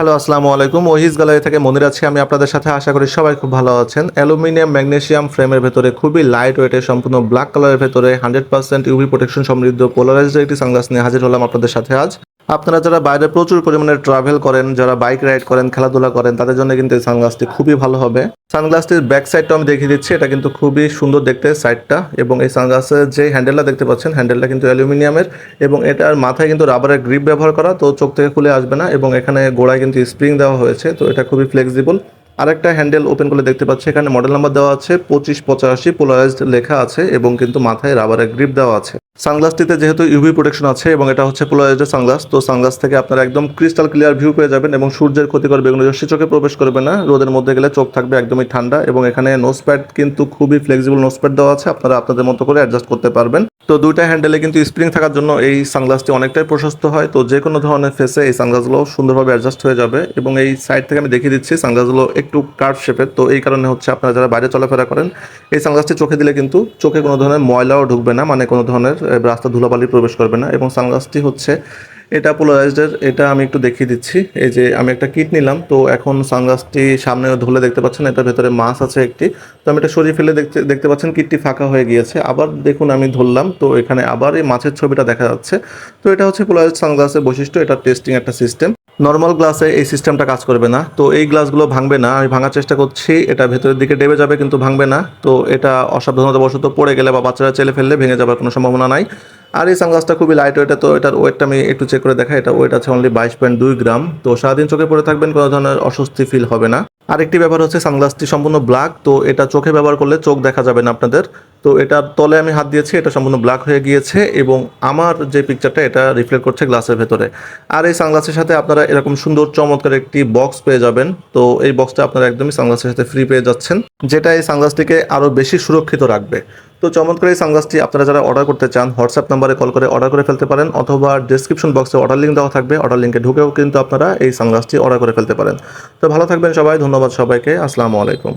Hello, আসসালামু আলাইকুম। ওহিস gallery থেকে মনির আছি। আমি আপনাদের সাথে আশা করি সবাই খুব ভালো আছেন। অ্যালুমিনিয়াম ম্যাগনেশিয়াম ফ্রেমের ভেতরে খুবই লাইট ওয়েটে সম্পূর্ণ ব্ল্যাক কালারের ভেতরে হান্ড্রেড পার্সেন্ট ইউভি প্রোটেকশন সমৃদ্ধ পোলারাইজড একটি সানগ্লাস নিয়ে হাজির হলাম আপনাদের সাথে আজ। আপনারা যারা বাইরে প্রচুর পরিমাণে ট্রাভেল করেন, যারা বাইক রাইড করেন, খেলাধুলা করেন, তাদের জন্য কিন্তু এই সানগ্লাসটি খুবই ভালো হবে। সানগ্লাসটির ব্যাক সাইডটা আমি দেখিয়ে দিচ্ছি, এটা কিন্তু খুবই সুন্দর দেখতে সাইডটা এবং এই সানগ্লাসের যে হ্যান্ডেলটা দেখতে পাচ্ছেন হ্যান্ডেলটা কিন্তু অ্যালুমিনিয়ামের এবং এটার মাথায় কিন্তু রাবারের গ্রিপ ব্যবহার করা, তো চোখ থেকে খুলে আসবে না এবং এখানে গোড়ায় কিন্তু স্প্রিং দেওয়া হয়েছে, তো এটা খুবই ফ্লেক্সিবল আরেকটা হ্যান্ডেল ওপেন করে দেখতে পাচ্ছি, এখানে মডেল নাম্বার দেওয়া আছে পঁচিশ পঁচাশি পোলারাইজড লেখা আছে এবং কিন্তু মাথায় রাবারের গ্রিপ দেওয়া আছে। সানগ্লাসটিতে যেহেতু ইউভি প্রোটেকশন আছে এবং এটা হচ্ছে পোলারাইজড সানগ্লাস তো সানগ্লাস থেকে আপনারা একদম ক্রিস্টাল ক্লিয়ার ভিউ পেয়ে যাবেন এবং সূর্যের ক্ষতিকর বেগুনি রশ্মি চোখে প্রবেশ করবে না, রোদের মধ্যে গেলে চোখ থাকবে একদমই ঠান্ডা এবং এখানে নোজ প্যাড কিন্তু খুবই ফ্লেক্সিবল নোজ প্যাড দেওয়া আছে, আপনারা আপনাদের মতো করে অ্যাডজাস্ট করতে পারবেন। তো দুইটা হ্যান্ডেলে কিন্তু স্প্রিং থাকার জন্য এই সানগ্লাসটি অনেকটাই প্রশস্ত হয়, তো যে কোনো ধরনের ফেসে এই সানগ্লাসগুলো সুন্দরভাবে অ্যাডজাস্ট হয়ে যাবে এবং এই সাইড থেকে আমি দেখিয়ে দিচ্ছি সানগ্লাসগুলো একটু কার্ভ শেপের তো এই কারণে হচ্ছে আপনারা যারা বাইরে চলাফেরা করেন, এই সানগ্লাসটি চোখে দিলে কিন্তু চোখে কোনো ধরনের ময়লাও ঢুকবে না মানে কোনো ধরনের রাস্তা ধুলাবালি প্রবেশ করবে না। এবং সানগ্লাসটি হচ্ছে, এটা পোলারাইজডের এটা আমি একটু দেখিয়ে দিচ্ছি। এই যে আমি একটা কিট নিলাম, তো এখন সানগ্লাসটি সামনে ধুলে দেখতে পাচ্ছেন, এটার ভেতরে মাছ আছে একটি। তো আমি এটা সরিয়ে ফেলে দেখতে দেখতে পাচ্ছেন কিটটি ফাঁকা হয়ে গিয়েছে। আবার দেখুন আমি ধরলাম, তো এখানে আবার এই মাছের ছবিটা দেখা যাচ্ছে। তো এটা হচ্ছে পোলারাইজ সানগ্লাসের বৈশিষ্ট্য, এটা টেস্টিং একটা সিস্টেম নর্মাল গ্লাসে এই সিস্টেমটা কাজ করবে না। তো এই গ্লাসগুলো ভাঙবে না। আমি ভাঙার চেষ্টা করছি, এটা ভেতরের দিকে ডেবে যাবে কিন্তু ভাঙবে না। তো এটা অসাবধানতাবশত পড়ে গেলে বা বাচ্চারা চেলে ফেললে ভেঙে যাবার কোনো সম্ভাবনা নাই। আর এই সানগ্লাসটা খুবই লাইট ওয়েটে তো এটার ওয়েটটা আমি একটু চেক করে দেখাই। এটা ওয়েট আছে অনলি বাইশ পয়েন্ট দুই গ্রাম। তো সারাদিন চোখে পড়ে থাকবেন, কোনো ধরনের অস্বস্তি ফিল হবে না। আরেকটি ব্যাপার হচ্ছে সানগ্লাসটি সম্পূর্ণ ব্ল্যাক, তো এটা চোখে ব্যবহার করলে চোখ দেখা যাবে না আপনাদের। তো এটার তলে আমি হাত দিয়েছি, এটা সম্পূর্ণ ব্ল্যাক হয়ে গিয়েছে এবং আমার যে পিকচারটা এটা রিফ্লেক্ট করছে গ্লাসের ভেতরে। আর এই সানগ্লাসের সাথে আপনারা এরকম সুন্দর, চমৎকার একটি বক্স পেয়ে যাবেন। তো এই বক্সটা আপনারা একদমই সানগ্লাসের সাথে ফ্রি পেয়ে যাচ্ছেন, যেটা এই সানগ্লাসটিকে আরও বেশি সুরক্ষিত রাখবে। তো চমৎকার এই সানগ্লাসটি আপনারা যারা অর্ডার করতে চান হোয়াটসঅ্যাপ নাম্বারে কল করে অর্ডার করে ফেলতে পারেন অথবা ডিসক্রিপশন বক্সে অর্ডার লিঙ্ক দেওয়া থাকবে। অর্ডার লিঙ্কে ঢুকেও কিন্তু আপনারা এই সানগ্লাসটি অর্ডার করে ফেলতে পারেন। তো ভালো থাকবেন সবাই, ধন্যবাদ সবাইকে। আসসালামু আলাইকুম।